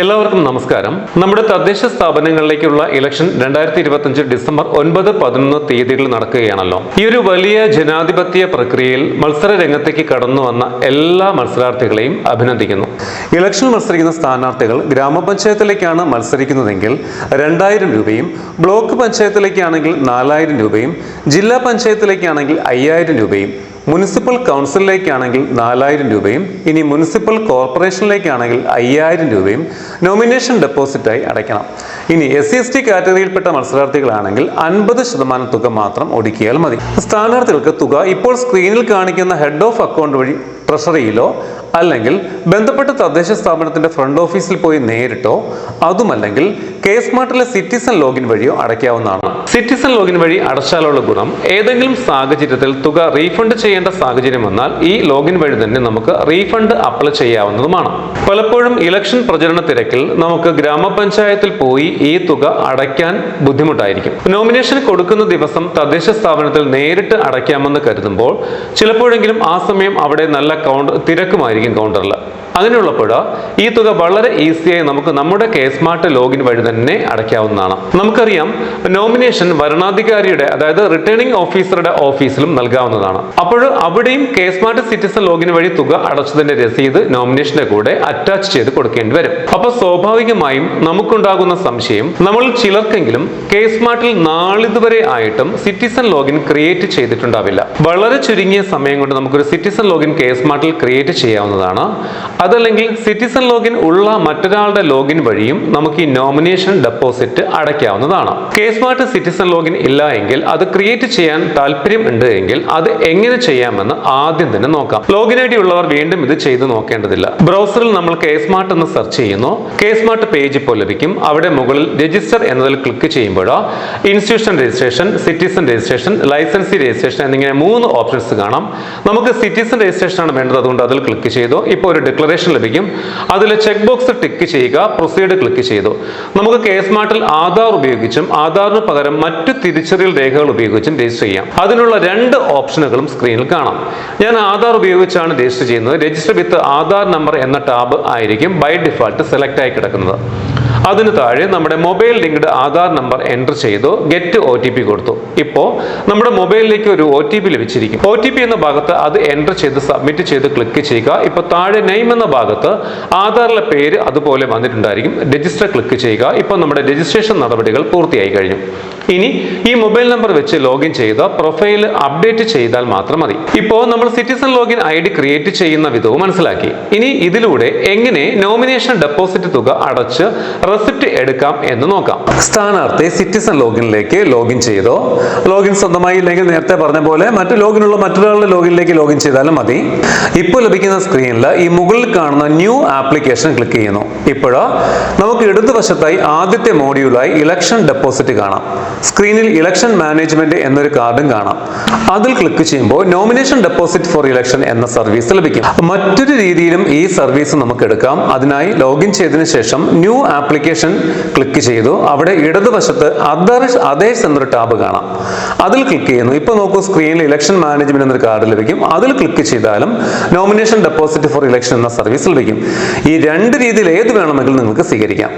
എല്ലാവർക്കും നമസ്കാരം. നമ്മുടെ തദ്ദേശ സ്ഥാപനങ്ങളിലേക്കുള്ള ഇലക്ഷൻ രണ്ടായിരത്തി ഇരുപത്തിയഞ്ച് ഡിസംബർ ഒൻപത് പതിനൊന്ന് തീയതികൾ നടക്കുകയാണല്ലോ. ഈ ഒരു വലിയ ജനാധിപത്യ പ്രക്രിയയിൽ മത്സര രംഗത്തേക്ക് കടന്നു വന്ന എല്ലാ മത്സരാർത്ഥികളെയും അഭിനന്ദിക്കുന്നു. ഇലക്ഷൻ മത്സരിക്കുന്ന സ്ഥാനാർത്ഥികൾ ഗ്രാമപഞ്ചായത്തിലേക്കാണ് മത്സരിക്കുന്നതെങ്കിൽ രണ്ടായിരം രൂപയും ബ്ലോക്ക് പഞ്ചായത്തിലേക്കാണെങ്കിൽ നാലായിരം രൂപയും ജില്ലാ പഞ്ചായത്തിലേക്കാണെങ്കിൽ അയ്യായിരം രൂപയും മുനിസിപ്പൽ കൗൺസിലിലേക്കാണെങ്കിൽ നാലായിരം രൂപയും ഇനി മുനിസിപ്പൽ കോർപ്പറേഷനിലേക്കാണെങ്കിൽ അയ്യായിരം രൂപയും നോമിനേഷൻ ഡെപ്പോസിറ്റായി അടയ്ക്കണം. ഇനി എസ് സി എസ് ടി കാറ്റഗറിയിൽപ്പെട്ട മത്സരാർത്ഥികളാണെങ്കിൽ അൻപത് ശതമാനം തുക മാത്രം ഒടുക്കിയാൽ മതി. സ്ഥാനാർത്ഥികൾക്ക് തുക ഇപ്പോൾ സ്ക്രീനിൽ കാണിക്കുന്ന ഹെഡ് ഓഫ് അക്കൗണ്ട് വഴി ട്രഷറിയിലോ അല്ലെങ്കിൽ ബന്ധപ്പെട്ട തദ്ദേശ സ്ഥാപനത്തിന്റെ ഫ്രണ്ട് ഓഫീസിൽ പോയി നേരിട്ടോ അതുമല്ലെങ്കിൽ കെ സ്മാർട്ടിലെ സിറ്റിസൺ ലോഗിൻ വഴിയോ അടയ്ക്കാവുന്നതാണ്. സിറ്റിസൺ ലോഗിൻ വഴി അടച്ചാലുള്ള ഗുണം ഏതെങ്കിലും സാഹചര്യത്തിൽ തുക റീഫണ്ട് ചെയ്യേണ്ട സാഹചര്യം വന്നാൽ ഈ ലോഗിൻ വഴി തന്നെ നമുക്ക് റീഫണ്ട് അപ്ലൈ ചെയ്യാവുന്നതുമാണ്. പലപ്പോഴും ഇലക്ഷൻ പ്രചരണ തിരക്കിൽ നമുക്ക് ഗ്രാമപഞ്ചായത്തിൽ പോയി ഈ തുക അടയ്ക്കാൻ ബുദ്ധിമുട്ടായിരിക്കും. നോമിനേഷൻ കൊടുക്കുന്ന ദിവസം തദ്ദേശ സ്ഥാപനത്തിൽ നേരിട്ട് അടയ്ക്കാമെന്ന് കരുതുമ്പോൾ ചിലപ്പോഴെങ്കിലും ആ സമയം അവിടെ നല്ല അക്കൗണ്ട് തിരക്കുമായിരിക്കും. இருக்கும் கவுண்டரில் അങ്ങനെയുള്ളപ്പോൾ ഈ തുക വളരെ ഈസിയായി നമുക്ക് നമ്മുടെ കെ സ്മാർട്ട് ലോഗിൻ വഴി തന്നെ അടയ്ക്കാവുന്നതാണ്. നമുക്കറിയാം നോമിനേഷൻ വരണാധികാരിയുടെ അതായത് റിട്ടേണിംഗ് ഓഫീസറുടെ ഓഫീസിലും നൽകാവുന്നതാണ്. അപ്പോൾ അവിടെയും കെ സ്മാർട്ട് സിറ്റിസൺ ലോഗിൻ വഴി തുക അടച്ചതിന്റെ രസീത് നോമിനേഷന്റെ കൂടെ അറ്റാച്ച് ചെയ്ത് കൊടുക്കേണ്ടി വരും. അപ്പോൾ സ്വാഭാവികമായും നമുക്കുണ്ടാകുന്ന സംശയം നമ്മൾ ചിലർക്കെങ്കിലും കെ സ്മാർട്ടിൽ നാളിതുവരെ ആയിട്ടും സിറ്റിസൺ ലോഗിൻ ക്രിയേറ്റ് ചെയ്തിട്ടുണ്ടാവില്ല. വളരെ ചുരുങ്ങിയ സമയം കൊണ്ട് നമുക്കൊരു സിറ്റിസൺ ലോഗിൻ കെ സ്മാർട്ടിൽ ക്രിയേറ്റ് ചെയ്യാവുന്നതാണ്. അതല്ലെങ്കിൽ സിറ്റിസൺ ലോഗിൻ ഉള്ള മറ്റൊരാളുടെ ലോഗിൻ വഴിയും നമുക്ക് ഈ നോമിനേഷൻ ഡെപ്പോസിറ്റ് അടയ്ക്കാവുന്നതാണ്. കെ സ്മാർട്ട് സിറ്റിസൺ ലോഗിൻ ഇല്ല എങ്കിൽ അത് ക്രിയേറ്റ് ചെയ്യാൻ താല്പര്യം ഉണ്ട് എങ്കിൽ അത് എങ്ങനെ ചെയ്യാമെന്ന് ആദ്യം തന്നെ നോക്കാം. ലോഗിൻ ഐ ഡി ഉള്ളവർ വീണ്ടും ഇത് ചെയ്തു നോക്കേണ്ടതില്ല. ബ്രൗസറിൽ നമ്മൾ കെ സ്മാർട്ട് എന്ന് സെർച്ച് ചെയ്യുന്നു. കെ സ്മാർട്ട് പേജ് ഇപ്പോൾ ലഭിക്കും. അവിടെ മുകളിൽ രജിസ്റ്റർ എന്നതിൽ ക്ലിക്ക് ചെയ്യുമ്പോൾ institution registration citizen registration licensee registration എന്നിങ്ങനെ മൂന്ന് ഓപ്ഷൻസ് കാണാം. നമുക്ക് സിറ്റിസൺ രജിസ്ട്രേഷൻ ആണ് വേണ്ടത്. അതുകൊണ്ട് അതിൽ ക്ലിക്ക് ചെയ്തു. ഇപ്പോൾ ഒരു ഡിക്ലറേഷൻ ലഭിക്കും. അതിൽ ചെക്ക് ബോക്സ് ടിക്ക് ചെയ്യുക പ്രൊസീഡ് ക്ലിക്ക് ചെയ്തു. നമുക്ക് കെ സ്മാർട്ടിൽ ആധാർ ഉപയോഗിച്ചും ആധാറിന് പകരം മറ്റു തിരിച്ചറിയൽ രേഖകൾ ഉപയോഗിച്ചും രജിസ്റ്റർ ചെയ്യാം. അതിനുള്ള രണ്ട് ഓപ്ഷനുകളും സ്ക്രീനിൽ കാണാം. ഞാൻ ആധാർ ഉപയോഗിച്ചാണ് രജിസ്റ്റർ ചെയ്യുന്നത്. രജിസ്റ്റർ വിത്ത് ആധാർ നമ്പർ എന്ന ടാബ് ആയിരിക്കും ബൈ ഡിഫാൾട്ട് സെലക്ട് ആയി കിടക്കുന്നത്. അതിന് താഴെ നമ്മുടെ mobile linked Aadhaar number enter ചെയ്തു ഗെറ്റ് ഒ ടി പി കൊടുത്തു. ഇപ്പോൾ നമ്മുടെ മൊബൈലിലേക്ക് ഒരു ഒ ടി പി ലഭിച്ചിരിക്കും. ഒ ടി പി എന്ന ഭാഗത്ത് അത് എന്റർ ചെയ്ത് സബ്മിറ്റ് ചെയ്ത് ക്ലിക്ക് ചെയ്യുക. ഇപ്പോൾ താഴെ നെയിം എന്ന ഭാഗത്ത് ആധാറിലെ പേര് അതുപോലെ വന്നിട്ടുണ്ടായിരിക്കും. രജിസ്റ്റർ ക്ലിക്ക് ചെയ്യുക. ഇപ്പോൾ നമ്മുടെ രജിസ്ട്രേഷൻ നടപടികൾ പൂർത്തിയായി കഴിഞ്ഞു. ഇനി ഈ മൊബൈൽ നമ്പർ വെച്ച് ലോഗിൻ ചെയ്ത് പ്രൊഫൈൽ അപ്ഡേറ്റ് ചെയ്താൽ മാത്രം മതി. ഇപ്പോൾ നമ്മൾ citizen login I D create ചെയ്യുന്ന വിധവും മനസ്സിലാക്കി. ഇനി ഇതിലൂടെ എങ്ങനെ നോമിനേഷൻ ഡെപ്പോസിറ്റ് തുക അടച്ച് റെസിപ്റ്റ് എടുക്കാം എന്ന് നോക്കാം. സ്ഥാനാർത്ഥി സിറ്റിസൺ ലോഗിനിലേക്ക് ലോഗിൻ ചെയ്തോ? ലോഗിൻ സ്വന്തമായി ഇല്ലെങ്കിൽ നേരത്തെ പറഞ്ഞ പോലെ മറ്റു ലോഗിനുള്ള മറ്റൊരാളുടെ ലോഗിനിലേക്ക് ലോഗിൻ ചെയ്താലും മതി. ഇപ്പോൾ ലഭിക്കുന്ന സ്ക്രീനിൽ ഈ മുകളിൽ കാണുന്ന ന്യൂ ആപ്ലിക്കേഷൻ ക്ലിക്ക് ചെയ്യുന്നു. ഇപ്പോഴോ നമുക്ക് ഇടതുവശത്തായി ആദ്യത്തെ മോഡ്യൂളായി ഇലക്ഷൻ ഡെപ്പോസിറ്റ് കാണാം. സ്ക്രീനിൽ ഇലക്ഷൻ മാനേജ്മെന്റ് എന്നൊരു കാർഡും കാണാം. അതിൽ ക്ലിക്ക് ചെയ്യുമ്പോൾ നോമിനേഷൻ ഡെപ്പോസിറ്റ് ഫോർ ഇലക്ഷൻ എന്ന സർവീസ് ലഭിക്കും. മറ്റൊരു രീതിയിലും ഈ സർവീസ് നമുക്ക് എടുക്കാം. അതിനായി ലോഗിൻ ചെയ്തതിനു ശേഷം ന്യൂ ആപ്ലിക്കേഷൻ ക്ലിക്ക് ചെയ്തു. അവിടെ ഇടതുവശത്ത് അതേഴ്സ് അതേഴ്സ് എന്നൊരു ടാബ് കാണാം. അതിൽ ക്ലിക്ക് ചെയ്യുന്നു. ഇപ്പോൾ നോക്കൂ സ്ക്രീനിൽ ഇലക്ഷൻ മാനേജ്മെന്റ് എന്നൊരു കാർഡ് ലഭിക്കും. അതിൽ ക്ലിക്ക് ചെയ്താലും നോമിനേഷൻ ഡെപ്പോസിറ്റ് ഫോർ ഇലക്ഷൻ എന്ന സർവീസ് ലഭിക്കും. ഈ രണ്ട് രീതിയിൽ ഏത് വേണമെങ്കിലും നിങ്ങൾക്ക് സ്വീകരിക്കാം.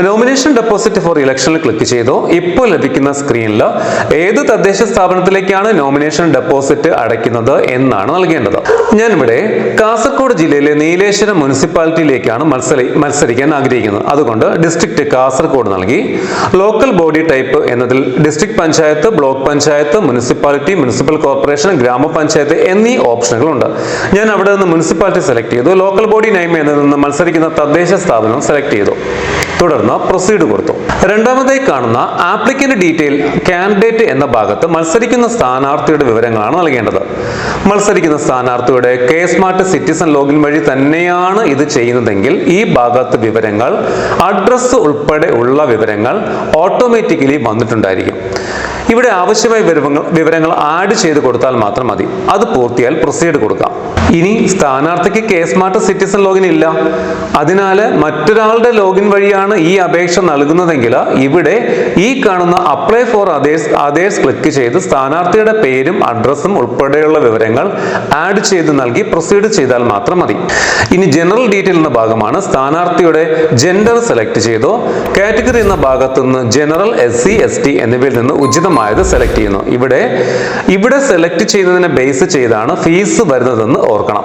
നോമിനേഷൻ ഡെപ്പോസിറ്റ് ഫോർ ഇലക്ഷനിൽ ക്ലിക്ക് ചെയ്തോ. ഇപ്പോൾ ലഭിക്കുന്ന സ്ക്രീനിൽ ഏത് തദ്ദേശ സ്ഥാപനത്തിലേക്കാണ് നോമിനേഷൻ ഡെപ്പോസിറ്റ് അടയ്ക്കുന്നത് എന്നാണ് നൽകേണ്ടത്. ഞാനിവിടെ കാസർഗോഡ് ജില്ലയിലെ നീലേശ്വരം മുനിസിപ്പാലിറ്റിയിലേക്കാണ് മത്സരി മത്സരിക്കാൻ ആഗ്രഹിക്കുന്നത്. അതുകൊണ്ട് ഡിസ്ട്രിക്ട് കാസർഗോഡ് നൽകി. ലോക്കൽ ബോഡി ടൈപ്പ് എന്നതിൽ district panchayat block panchayat municipality municipal corporation grama panchayat എന്നീ ഓപ്ഷനുകളുണ്ട് ഞാൻ അവിടെ നിന്ന് മുനിസിപ്പാലിറ്റി സെലക്ട് ചെയ്തു. ലോക്കൽ ബോഡി നൈം എന്നതിൽ നിന്ന് മത്സരിക്കുന്ന തദ്ദേശ സ്ഥാപനം സെലക്ട് ചെയ്തു. തുടർന്ന് പ്രൊസീഡ് കൊടുത്തു. രണ്ടാമതായി കാണുന്ന ആപ്ലിക്കന്റ് ഡീറ്റെയിൽ കാൻഡിഡേറ്റ് എന്ന ഭാഗത്ത് മത്സരിക്കുന്ന സ്ഥാനാർത്ഥിയുടെ വിവരങ്ങളാണ് നൽകേണ്ടത്. മത്സരിക്കുന്ന സ്ഥാനാർത്ഥിയുടെ കെ സ്മാർട്ട് സിറ്റിസൺ ലോഗിൻ വഴി തന്നെയാണ് ഇത് ചെയ്യുന്നതെങ്കിൽ ഈ ഭാഗത്ത് വിവരങ്ങൾ അഡ്രസ്സ് ഉൾപ്പെടെ ഉള്ള വിവരങ്ങൾ ഓട്ടോമാറ്റിക്കലി വന്നിട്ടുണ്ടായിരിക്കും. ഇവിടെ ആവശ്യമായ വിവരങ്ങൾ വിവരങ്ങൾ ആഡ് ചെയ്ത് കൊടുത്താൽ മാത്രം മതി. അത് പൂർത്തിയാൽ പ്രൊസീഡ് കൊടുക്കാം. ഇനി സ്ഥാനാർത്ഥിക്ക് കെ സ്മാർട്ട് സിറ്റിസൺ ലോഗിൻ ഇല്ല. അതിനാൽ മറ്റൊരാളുടെ ലോഗിൻ വഴിയാണ് ഈ അപേക്ഷ നൽകുന്നതെങ്കിൽ ഇവിടെ ഈ കാണുന്ന apply for others others click ചെയ്ത് സ്ഥാനാർത്ഥിയുടെ പേരും അഡ്രസ്സും ഉൾപ്പെടെയുള്ള വിവരങ്ങൾ ആഡ് ചെയ്ത് നൽകി പ്രൊസീഡ് ചെയ്താൽ മാത്രം മതി. ഇനി ജനറൽ ഡീറ്റെയിൽ എന്ന ഭാഗമാണ് സ്ഥാനാർത്ഥിയുടെ ജെൻഡർ സെലക്ട് ചെയ്തോ കാറ്റഗറി എന്ന ഭാഗത്തുനിന്ന് general S C S T എന്നിവയിൽ നിന്ന് ഉചിതമായത് സെലക്ട് ചെയ്യുന്നു. ഇവിടെ ഇവിടെ സെലക്ട് ചെയ്യുന്നതിനെ ബേസ് ചെയ്താണ് ഫീസ് വരുന്നതെന്ന് ഓർക്കണം.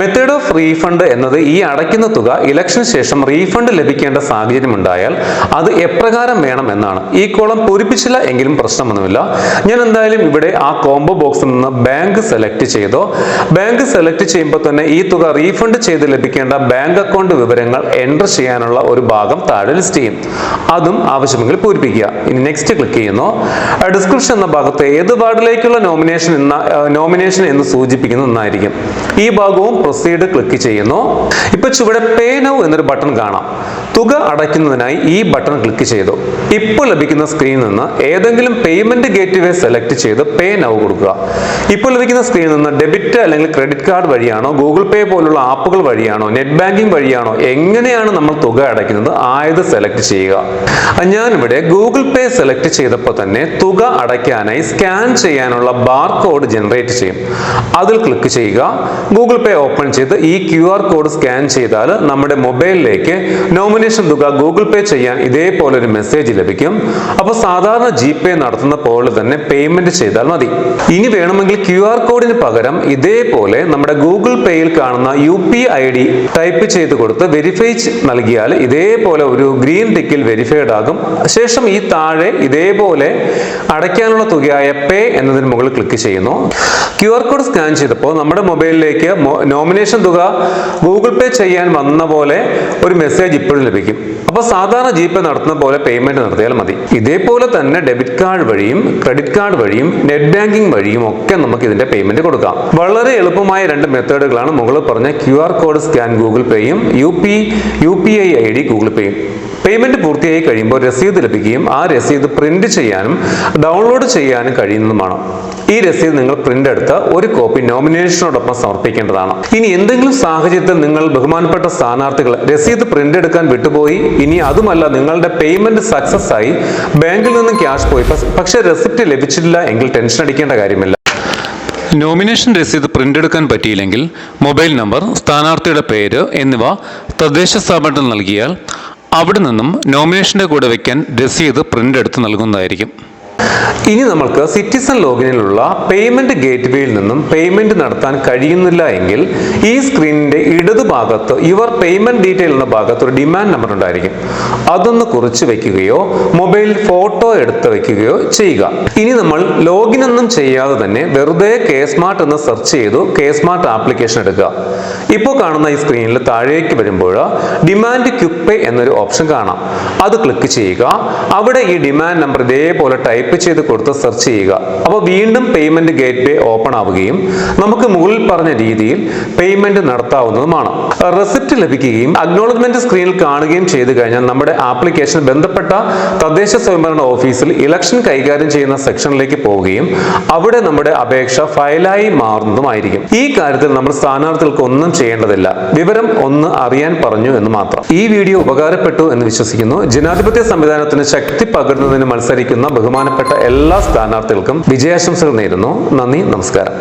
മെത്തേഡ് ഓഫ് റീഫണ്ട് എന്നത് ഈ അടയ്ക്കുന്ന തുക ഇലക്ഷന് ശേഷം റീഫണ്ട് ലഭിക്കേണ്ട സാഹചര്യം ഉണ്ടായാൽ അത് എപ്രകാരം വേണം എന്നാണ്. ഈ കോളം പൂരിപ്പിച്ചില്ല എങ്കിലും പ്രശ്നമൊന്നുമില്ല. ഞാൻ എന്തായാലും ഇവിടെ ആ കോംബോ ബോക്സിൽ നിന്ന് ബാങ്ക് സെലക്ട് ചെയ്തോ. ബാങ്ക് സെലക്ട് ചെയ്യുമ്പോൾ തന്നെ ഈ തുക റീഫണ്ട് ചെയ്ത് ലഭിക്കേണ്ട ബാങ്ക് അക്കൗണ്ട് വിവരങ്ങൾ എന്റർ ചെയ്യാനുള്ള ഒരു ഭാഗം താഴെ ലിസ്റ്റ് ചെയ്യും. അതും ആവശ്യമെങ്കിൽ പൂരിപ്പിക്കുക. ഇനി നെക്സ്റ്റ് ക്ലിക്ക് ചെയ്യുന്നു. ഡിസ്ക്രിപ്ഷൻ എന്ന ഭാഗത്ത് ഏത് വാർഡിലേക്കുള്ള നോമിനേഷൻ എന്ന നോമിനേഷൻ എന്ന് സൂചിപ്പിക്കുന്ന ഒന്നായിരിക്കും. ഈ ഭാഗവും പ്രൊസീഡ് ക്ലിക്ക് ചെയ്യുന്നു. ഇപ്പൊ ചുവടെ പേ നൗ എന്നൊരു ബട്ടൺ കാണാം. തുക അടയ്ക്കുന്നതിനായി ഈ ബട്ടൺ ക്ലിക്ക് ചെയ്തു. ഇപ്പോൾ ലഭിക്കുന്ന സ്ക്രീനിൽ നിന്ന് ഏതെങ്കിലും പേയ്മെന്റ് ഗേറ്റ്വേ സെലക്ട് ചെയ്ത് പേ നൗ കൊടുക്കുക. ഇപ്പോൾ ലഭിക്കുന്ന സ്ക്രീനിൽ നിന്ന് ഡെബിറ്റ് അല്ലെങ്കിൽ ക്രെഡിറ്റ് കാർഡ് വഴിയാണോ ഗൂഗിൾ പേ പോലുള്ള ആപ്പുകൾ വഴിയാണോ നെറ്റ് ബാങ്കിംഗ് വഴിയാണോ എങ്ങനെയാണ് നമ്മൾ തുക അടയ്ക്കുന്നത് ആയത് സെലക്ട് ചെയ്യുക. ഞാനിവിടെ ഗൂഗിൾ പേ സെലക്ട് ചെയ്തപ്പോൾ തന്നെ തുക അടയ്ക്കാനായി സ്കാൻ ചെയ്യാനുള്ള ബാർ കോഡ് ജനറേറ്റ് ചെയ്യും. അതിൽ ക്ലിക്ക് ചെയ്യുക. ഗൂഗിൾ പേ ഓപ്പൺ ചെയ്ത് ഈ ക്യു ആർ കോഡ് സ്കാൻ ചെയ്താൽ നമ്മുടെ മൊബൈലിലേക്ക് നോമിനേഷൻ തുക ഗൂഗിൾ പേ ചെയ്യാൻ ഇതേപോലെ ഒരു മെസ്സേജ് ലഭിക്കും. അപ്പോൾ സാധാരണ ജി പേ നടത്തുന്ന പോലെ തന്നെ പേയ്മെന്റ് ചെയ്താൽ മതി. ഇനി വേണമെങ്കിൽ ക്യു ആർ കോഡിന് പകരം ഇതേപോലെ നമ്മുടെ ഗൂഗിൾ പേയിൽ കാണുന്ന U P I D type ചെയ്ത് കൊടുത്ത് വെരിഫൈ നൽകിയാൽ ഇതേപോലെ ഒരു ഗ്രീൻ ടിക്കിൽ വെരിഫൈഡ് ആകും. ശേഷം ഈ താഴെ ഇതേപോലെ അടയ്ക്കാനുള്ള തുകയായ പേ എന്നതിന് മുകളിൽ ക്ലിക്ക് ചെയ്യുന്നു. ക്യു ആർ കോഡ് സ്കാൻ ചെയ്തപ്പോൾ നമ്മുടെ മൊബൈലിലേക്ക് നോമിനേഷൻ തുക ഗൂഗിൾ പേ ചെയ്യാൻ വന്ന പോലെ ഒരു മെസ്സേജ് ഇപ്പോഴും ലഭിക്കും. അപ്പോൾ സാധാരണ ജി പേ നടത്തുന്ന പോലെ പേയ്മെന്റ് നടത്തിയാൽ മതി. ഇതേപോലെ തന്നെ ഡെബിറ്റ് കാർഡ് വഴിയും ക്രെഡിറ്റ് കാർഡ് വഴിയും നെറ്റ് ബാങ്കിംഗ് വഴിയും ഒക്കെ നമുക്ക് ഇതിന്റെ പേയ്മെന്റ് കൊടുക്കാം. വളരെ എളുപ്പമായ രണ്ട് മെത്തേഡുകളാണ് മുകളിൽ പറഞ്ഞ Q R code scan Google പേയും U P U P I I D Google പേയും payment പൂർത്തിയായി കഴിയുമ്പോൾ രസീത് ലഭിക്കുകയും ആ രസീത് പ്രിന്റ് ചെയ്യാനും ഡൗൺലോഡ് ചെയ്യാനും കഴിയുന്നതുമാണ് ഈ രസീത് നിങ്ങൾ പ്രിന്റ് എടുത്ത് ഒരു കോപ്പി നോമിനേഷനോടൊപ്പം സമർപ്പിക്കേണ്ടതാണ്. ഇനി എന്തെങ്കിലും സാഹചര്യത്തിൽ നിങ്ങൾ ബഹുമാനപ്പെട്ട സ്ഥാനാർത്ഥികൾ രസീത് പ്രിന്റ് എടുക്കാൻ വിട്ടുപോയി ഇനി അതുമല്ല നിങ്ങളുടെ പേയ്മെന്റ് സക്സസ് ആയി ബാങ്കിൽ നിന്ന് ക്യാഷ് പോയി. പക്ഷെ റെസിപ്റ്റ് ലഭിച്ചിട്ടില്ല എങ്കിൽ ടെൻഷൻ അടിക്കേണ്ട കാര്യമില്ല. നോമിനേഷൻ രസീത് പ്രിന്റ് എടുക്കാൻ പറ്റിയില്ലെങ്കിൽ മൊബൈൽ നമ്പർ സ്ഥാനാർത്ഥിയുടെ പേര് എന്നിവ തദ്ദേശ സ്ഥാപനത്തിൽ നൽകിയാൽ അവിടെ നിന്നും നോമിനേഷന്റെ കൂടെ വയ്ക്കാൻ രസീത് പ്രിന്റ് എടുത്ത് നൽകുന്നതായിരിക്കും. ഇനി നമ്മൾക്ക് സിറ്റിസൺ ലോഗിനിലുള്ള പേയ്മെന്റ് ഗേറ്റ്വേയിൽ നിന്നും പേയ്മെന്റ് നടത്താൻ കഴിയുന്നില്ല എങ്കിൽ ഈ സ്ക്രീനിന്റെ ഇടതു ഇടതുഭാഗത്ത് യുവർ പേയ്മെന്റ് ഡീറ്റെയിൽ എന്ന ഭാഗത്ത് ഒരു ഡിമാൻഡ് നമ്പർ ഉണ്ടായിരിക്കും. അതൊന്ന് കുറിച്ച് വെക്കുകയോ മൊബൈൽ ഫോട്ടോ എടുത്ത് വെക്കുകയോ ചെയ്യുക. ഇനി നമ്മൾ ലോഗിൻ ഒന്നും ചെയ്യാതെ തന്നെ വെറുതെ കെ സ്മാർട്ട് എന്ന് സെർച്ച് ചെയ്തു കെ സ്മാർട്ട് ആപ്ലിക്കേഷൻ എടുക്കുക. ഇപ്പോൾ കാണുന്ന ഈ സ്ക്രീനിൽ താഴേക്ക് വരുമ്പോൾ ഡിമാൻഡ് ക്യുപ്പേ എന്നൊരു ഓപ്ഷൻ കാണാം. അത് ക്ലിക്ക് ചെയ്യുക. അവിടെ ഈ ഡിമാൻഡ് നമ്പർ ഇതേപോലെ ടൈപ്പ് ചെയ്ത് കൊടുത്ത് സെർച്ച് ചെയ്യുക. അപ്പോൾ വീണ്ടും പേയ്മെന്റ് ഗേറ്റ് വേ ഓപ്പൺ ആവുകയും നമുക്ക് മുകളിൽ പറഞ്ഞ രീതിയിൽ പേയ്മെന്റ് നടത്താവുന്നതുമാണ്. റെസിപ്റ്റ് ലഭിക്കുകയും അക്നോളജ്മെന്റ് സ്ക്രീനിൽ കാണുകയും ചെയ്തു കഴിഞ്ഞാൽ നമ്മുടെ ആപ്ലിക്കേഷൻ ബന്ധപ്പെട്ട തദ്ദേശ സ്വയംഭരണ ഓഫീസിൽ ഇലക്ഷൻ കൈകാര്യം ചെയ്യുന്ന സെക്ഷനിലേക്ക് പോവുകയും അവിടെ നമ്മുടെ അപേക്ഷ ഫയലായി മാറുന്നതുമായിരിക്കും. ഈ കാര്യത്തിൽ നമ്മൾ സ്ഥാനാർത്ഥികൾക്ക് ഒന്നും ചെയ്യേണ്ടതില്ല. വിവരം ഒന്ന് അറിയാൻ പറഞ്ഞു എന്ന് മാത്രം. ഈ വീഡിയോ ഉപകാരപ്പെട്ടു എന്ന് വിശ്വസിക്കുന്നു. ജനാധിപത്യ സംവിധാനത്തിന് ശക്തി പകരുന്നതിന് മത്സരിക്കുന്ന ബഹുമാനപ്പെട്ട എല്ലാ സ്ഥാനാർത്ഥികൾക്കും വിജയാശംസകൾ നേരുന്നു. നന്ദി നമസ്കാരം.